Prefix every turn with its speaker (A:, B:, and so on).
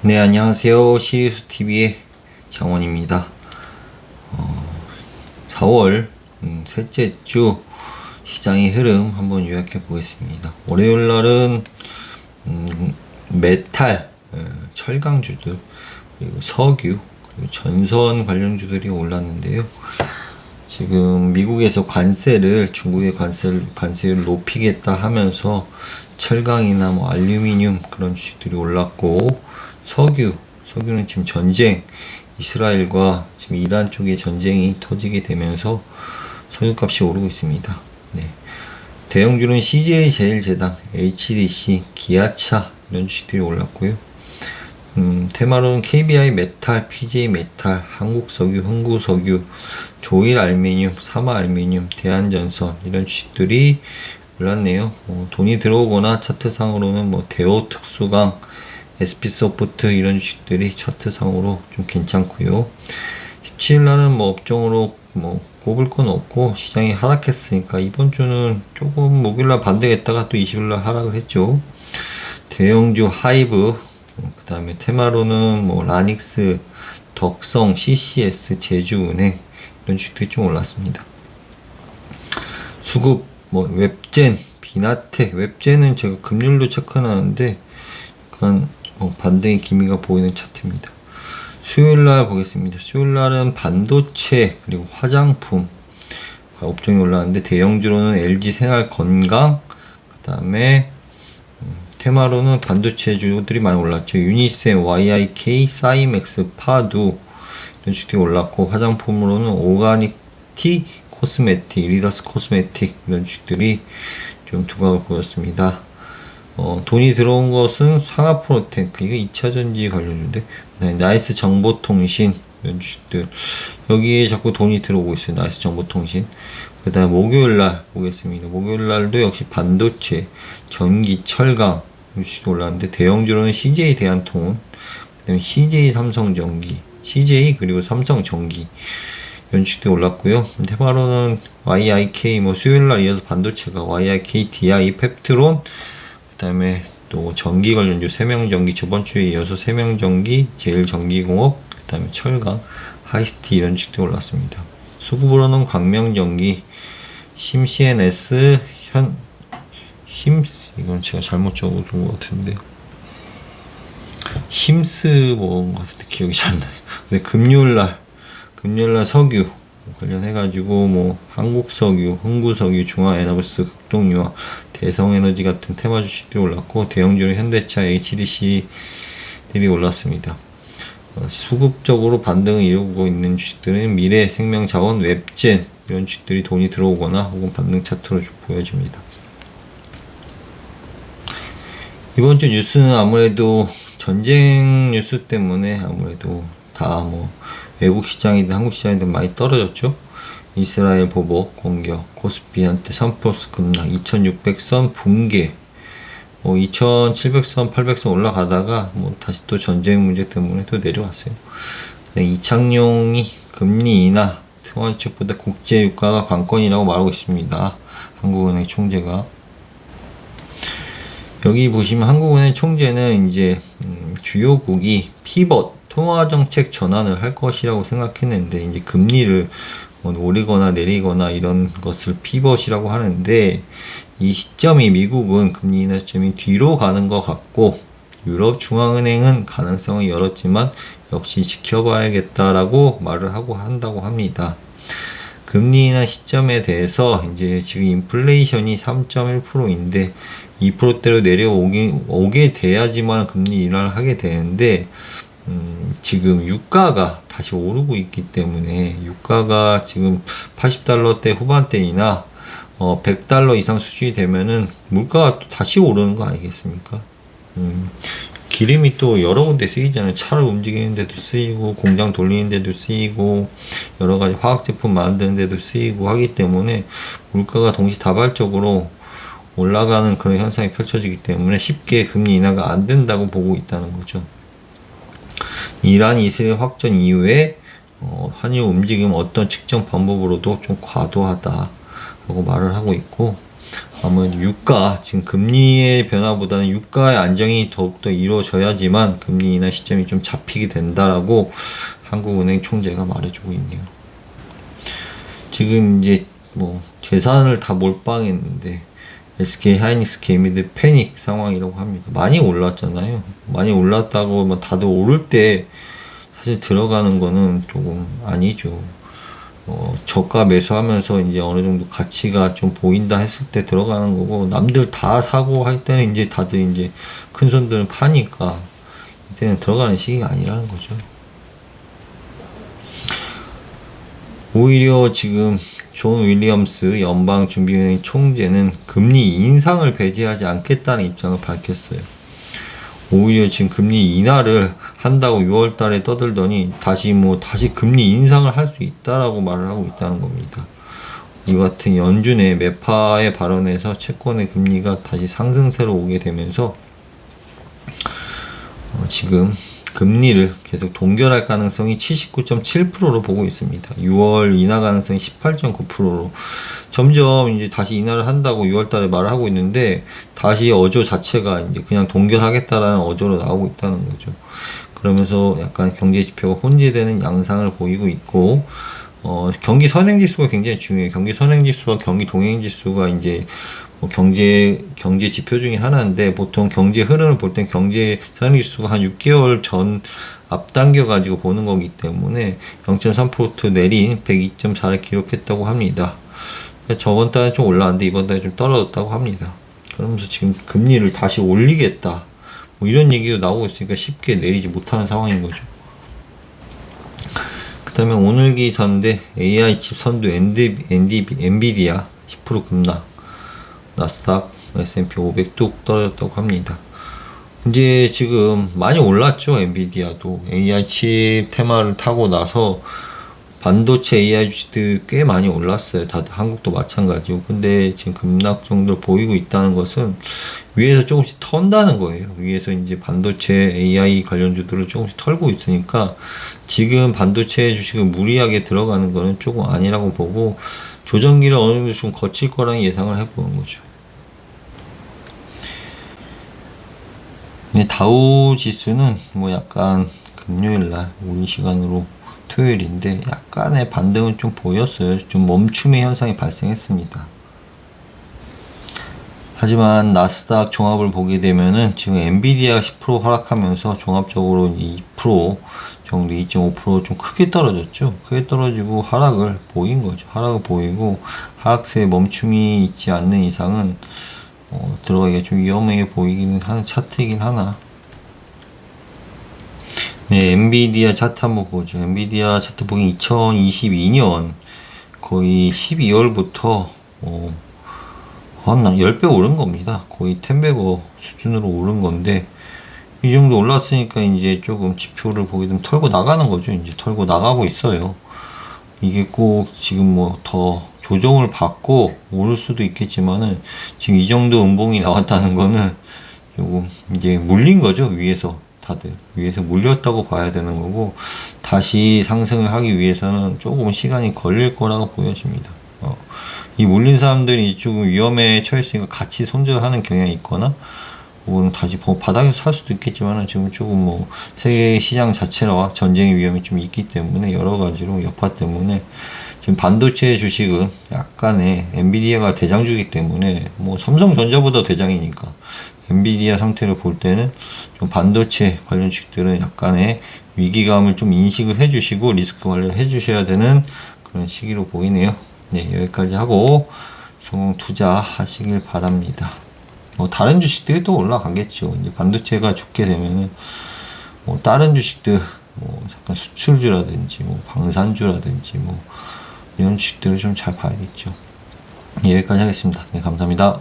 A: 네, 안녕하세요. 시리우스 TV의 장원입니다. 어, 4월 음, 셋째 주 시장의 흐름 한번 요약해 보겠습니다. 월요일 날은 음, 메탈, 어, 철강주들 그리고 석유 그리고 전선 관련주들이 올랐는데요. 지금 미국에서 관세를 중국의 관세를 관세를 높이겠다 하면서 철강이나 뭐 알루미늄 그런 주식들이 올랐고 석유 석유는 지금 전쟁 이스라엘과 지금 이란 쪽에 전쟁이 터지게 되면서 석유값이 오르고 있습니다. 네. 대형주는 CJ 제일제당, HDC, 기아차 이런 주식들이 올랐고요. 음, 테마로는 KBI 메탈, PJ 메탈, 한국석유, 흥구석유, 조일 알미늄, 사마 알미늄, 대한전선 이런 주식들이 올랐네요. 어, 돈이 들어오거나 차트상으로는 뭐 대호 특수강, SP 소프트 이런 주식들이 차트상으로 좀 괜찮고요. 17일 날은 뭐 업종으로 뭐 꼽을 건 없고 시장이 하락했으니까 이번 주는 조금 목요일날 반등했다가 또 20일 날 하락을 했죠. 대형주 하이브 그 다음에 테마로는 뭐 라닉스, 덕성, CCS, 제주은행 이런 주식들이 좀 올랐습니다. 수급, 뭐 웹젠, 비나텍, 웹젠은 제가 금률로 체크하는데 약간 뭐 반등의 기미가 보이는 차트입니다. 수요일 날 보겠습니다. 수요일 날은 반도체 그리고 화장품 업종이 올라왔는데 대형주로는 LG 생활 건강 그다음에 음, 테마로는 반도체 주들이 많이 올랐죠. 유니셈, YIK, 사이맥스, 파두 이런 주들이 올랐고 화장품으로는 오가닉 티, 코스메틱, 리더스 코스메틱 이런 주들이 좀 두각을 보였습니다. 어, 돈이 들어온 것은 상하프로텍, 이게 2차전지 관련주인데, 네, 나이스 정보통신, 이런 주식들. 여기에 자꾸 돈이 들어오고 있어요. 나이스 정보통신. 그 다음 목요일 날 보겠습니다. 목요일 날도 역시 반도체, 전기, 철강, 주식이 올랐는데, 대형주로는 CJ 대한통운, 그 다음에 CJ 삼성전기, CJ 그리고 삼성전기. 주식들이 올랐고요. 테마로는 YIK, 뭐 수요일 날 이어서 반도체가 YIK, DI, 펩트론, 그다음에 또 전기 관련주 세명전기 저번 주에 이어서 세명전기, 제일전기공업, 그다음에 철강, 하이스티 이런 주식도 올랐습니다. 수급으로는 광명전기, 심CNS, 현, 힘 이건 제가 잘못 적어둔 것 같은데 힘스 뭐인 것 같은데 기억이 잘 안 나요. 근데 금요일날 금요일날 석유 관련해가지고 뭐 한국석유, 흥구석유, 중화에너블스, 극동유화, 대성에너지 같은 테마 주식들이 올랐고 대형주는 현대차, HDC들이 올랐습니다. 어, 수급적으로 반등을 이루고 있는 주식들은 미래 생명자원, 웹젠 이런 주식들이 돈이 들어오거나 혹은 반등 차트로 보여집니다. 이번 주 뉴스는 아무래도 전쟁 뉴스 때문에 아무래도 다뭐 외국 시장이든 한국 시장이든 많이 떨어졌죠. 이스라엘 보복 공격, 코스피한테 3% 급락, 2600선 붕괴, 뭐 2700선, 800선 올라가다가 뭐 다시 또 전쟁 문제 때문에 또 내려왔어요. 이창용이 금리 인하, 통화책보다 국제 유가가 관건이라고 말하고 있습니다. 한국은행 총재가 여기 보시면 한국은행 총재는 이제 음, 주요국이 피벗 통화 정책 전환을 할 것이라고 생각했는데 이제 금리를 뭐 오르거나 내리거나 이런 것을 피벗이라고 하는데 이 시점이 미국은 금리 인하 시점이 뒤로 가는 것 같고 유럽 중앙은행은 가능성을 열었지만 역시 지켜봐야겠다라고 말을 하고 한다고 합니다. 금리 인하 시점에 대해서 이제 지금 인플레이션이 3.1%인데 2%대로 내려오게 오게 돼야지만 금리 인하를 하게 되는데 음, 지금 유가가 다시 오르고 있기 때문에 유가가 지금 80달러대 후반대이나 어, 100달러 이상 수준이 되면은 물가가 또 다시 오르는 거 아니겠습니까? 음, 기름이 또 여러 군데 쓰이잖아요. 차를 움직이는 데도 쓰이고, 공장 돌리는 데도 쓰이고, 여러 가지 화학 제품 만드는 데도 쓰이고 하기 때문에 물가가 동시다발적으로 올라가는 그런 현상이 펼쳐지기 때문에 쉽게 금리 인하가 안 된다고 보고 있다는 거죠. 이란 이스라엘 확전 이후에 어, 환율 움직임 어떤 측정 방법으로도 좀 과도하다라고 말을 하고 있고 아무래도 유가 지금 금리의 변화보다는 유가의 안정이 더욱더 이루어져야지만 금리 인하 시점이 좀 잡히게 된다라고 한국은행 총재가 말해주고 있네요. 지금 이제 뭐 재산을 다 몰빵했는데 SK 하이닉스 개미들 패닉 상황이라고 합니다. 많이 올랐잖아요. 많이 올랐다고 뭐 다들 오를 때 사실 들어가는 거는 조금 아니죠. 어, 저가 매수하면서 이제 어느 정도 가치가 좀 보인다 했을 때 들어가는 거고 남들 다 사고 할 때는 이제 다들 이제 큰 손들은 파니까 이때는 들어가는 시기가 아니라는 거죠. 오히려 지금 존 윌리엄스 연방 준비은행 총재는 금리 인상을 배제하지 않겠다는 입장을 밝혔어요. 오히려 지금 금리 인하를 한다고 6월 달에 떠들더니 다시 뭐 다시 금리 인상을 할 수 있다라고 말을 하고 있다는 겁니다. 이 같은 연준의 매파의 발언에서 채권의 금리가 다시 상승세로 오게 되면서 어, 지금 금리를 계속 동결할 가능성이 79.7%로 보고 있습니다. 6월 인하 가능성이 18.9%로 점점 이제 다시 인하를 한다고 6월 달에 말을 하고 있는데 다시 어조 자체가 이제 그냥 동결하겠다라는 어조로 나오고 있다는 거죠. 그러면서 약간 경제 지표가 혼재되는 양상을 보이고 있고 어, 경기 선행 지수가 굉장히 중요해요. 경기 선행 지수와 경기 동행 지수가 이제 뭐 경제 경제 지표 중에 하나인데 보통 경제 흐름을 볼 땐 경제 지수가 한 6개월 전 앞당겨 가지고 보는 거기 때문에 0.3% 내린 102.4를 기록했다고 합니다. 저번 달에 좀 올라왔는데 이번 달에 좀 떨어졌다고 합니다. 그러면서 지금 금리를 다시 올리겠다. 뭐 이런 얘기도 나오고 있으니까 쉽게 내리지 못하는 상황인 거죠. 그 다음에 오늘 기사인데 AI 칩 선두 엔디, 엔디, 엔비디아 10% 급락 나스닥 S&P 500뚝 떨어졌다고 합니다. 이제 지금 많이 올랐죠 엔비디아도 AI 칩 테마를 타고 나서 반도체 AI 주식들 꽤 많이 올랐어요. 다들 한국도 마찬가지고. 근데 지금 급락 정도 보이고 있다는 것은 위에서 조금씩 턴다는 거예요. 위에서 이제 반도체 AI 관련주들을 조금씩 털고 있으니까 지금 반도체 주식을 무리하게 들어가는 거는 조금 아니라고 보고 조정기를 어느 정도 좀 거칠 거랑 예상을 해보는 거죠. 다우 지수는 뭐 약간 금요일 날 우리 시간으로 토요일인데 약간의 반등은 좀 보였어요. 좀 멈춤의 현상이 발생했습니다. 하지만 나스닥 종합을 보게 되면은 지금 엔비디아 10% 하락하면서 종합적으로 2% 정도 2.5%좀 크게 떨어졌죠. 크게 떨어지고 하락을 보인 거죠. 하락을 보이고 하락세에 멈춤이 있지 않는 이상은 어, 들어가기가 좀 위험해 보이기는 하는 차트이긴 하나. 네, 엔비디아 차트 한번 보죠. 엔비디아 차트 보기 2022년 거의 12월부터 어, 한 10배 오른 겁니다. 거의 10배거 수준으로 오른 건데 이 정도 올랐으니까 이제 조금 지표를 보게 되면 털고 나가는 거죠. 이제 털고 나가고 있어요. 이게 꼭 지금 뭐 더 조정을 받고 오를 수도 있겠지만은 지금 이 정도 음봉이 나왔다는 거는 조금 이제 물린 거죠. 위에서 다들 위에서 물렸다고 봐야 되는 거고 다시 상승을 하기 위해서는 조금 시간이 걸릴 거라고 보여집니다. 어, 이 물린 사람들이 조금 위험에 처했으니까 같이 손절하는 경향이 있거나 혹은 다시 바닥에서 살 수도 있겠지만 지금 조금 뭐 세계 시장 자체와 전쟁의 위험이 좀 있기 때문에 여러 가지로 여파 때문에 지금 반도체 주식은 약간의 엔비디아가 대장주기 때문에 뭐 삼성전자보다 대장이니까 엔비디아 상태를 볼 때는 좀 반도체 관련 주식들은 약간의 위기감을 좀 인식을 해주시고 리스크 관리를 해주셔야 되는 그런 시기로 보이네요. 네, 여기까지 하고 성공 투자하시길 바랍니다. 뭐 다른 주식들이 또 올라가겠죠. 이제 반도체가 죽게 되면은 뭐 다른 주식들 뭐 잠깐 수출주라든지 뭐 방산주라든지 뭐 이런 주식들을 좀 잘 봐야겠죠. 네, 여기까지 하겠습니다. 네, 감사합니다.